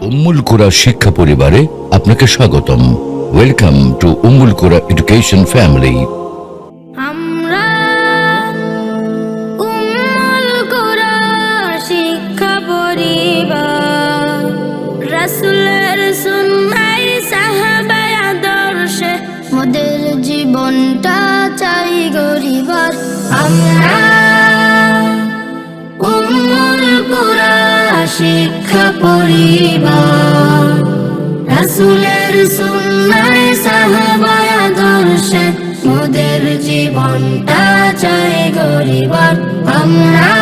উম্মুল কোরা শিক্ষা পরিবারে আপনাকে স্বাগতম। ওয়েলকাম টু উম্মুল কোরা এডুকেশন ফ্যামিলি আমরা উম্মুল কোরা শিক্ষা পরিবার। রাসূলের সুন্নাই সাহাবায় আদর্শে। মোদের জীবনটা চাই গরিবার। আমরা কোরা শিক্ষা পরিবার। রাসূলের সুন্নায় সাহাবায় আদর্শে মোদের জীবনটা চাই গরিবার আমরা।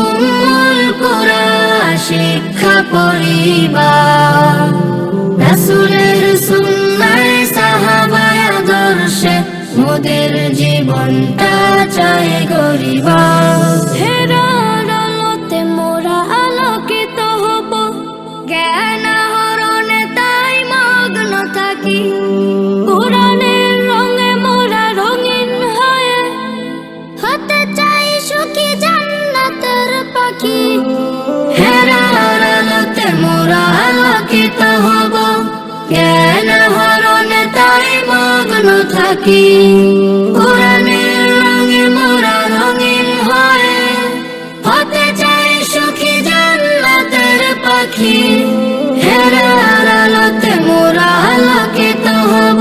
উম্মুল কোরা শিক্ষা পরিবার। রাসূলের সুন্নায় সাহাবায় আদর্শে মোদের জীবনটা চাই গরিবার। থাকি পুরাণের রঙে, মোরা রঙিন হয়ে হতে চাই সুখী জান্নাতের পাখি। হেরা আলোতে মোরা আলোকিত হব,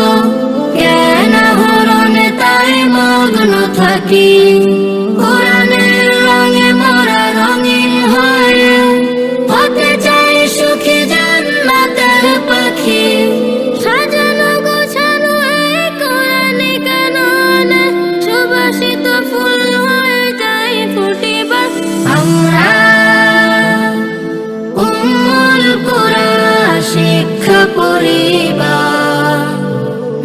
জ্ঞান হরণে তাই মগ্ন থাকি। পরিবার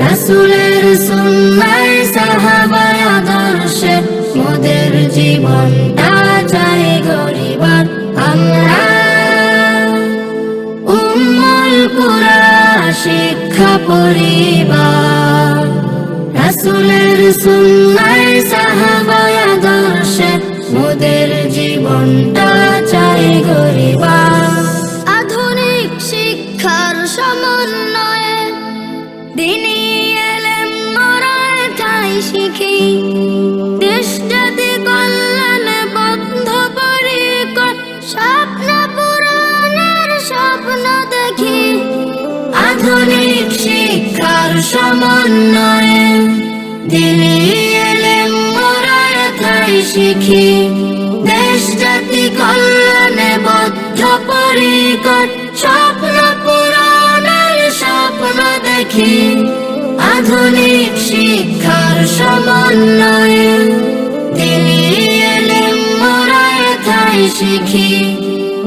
রাসূলের সুন্নায় সাহাবায় আদর্শে মোদের জীবনটা চাই গরিবার আমরা। উম্মুল কোরা শিক্ষা পরিবার রাসূলের সুন্নায় সাহাবায় আদর্শে মোদের জীবনটা চাই শিখি। দেশ জাতি কল্যাণে বদ্ধ পরিকর স্বপ্ন পূরণের স্বপ্ন দেখি। আধুনিক শিক্ষার সমন্বয়ে দিনী এলেম মরায় ঠাই শিখি। দেশ জাতি কল্যাণে বদ্ধ পরিকর স্বপ্ন পূরণের স্বপ্ন দেখি। শিক্ষার সমন্বয়ে দিনী এলেম মোরায় ঠাই শিখি।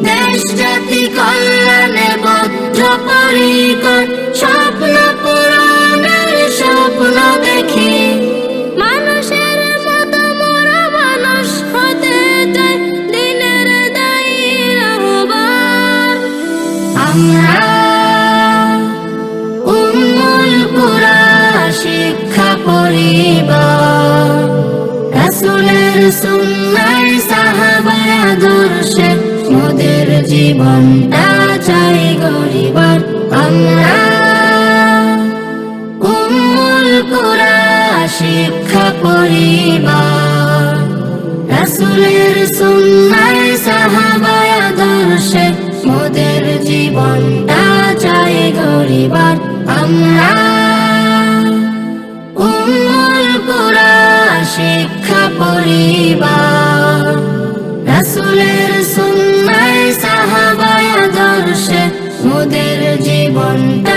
দেশ জাতি কল্যাণে বদ্ধ পরিকর, স্বপ্ন পূরণের স্বপ্ন দেখি। মানুষের মতো মোরা মানুষ হতে চাই দিনের দায়ী রহবার আমরা পরিবার রাসূলের সুন্নায় সাহাবায় আদর্শে মোদের জীবনটা চাই গরিবার আমরা উম্মুল কুরা শিক্ষা পরিবার। রাসূলের সুন্নায় সাহাবায় আদর্শে মোদের জীবনটা চাই গরিবার আমরা পরিবার রাসূলের সুন্নায় সাহাবায় আদর্শে মোদের জীবনটা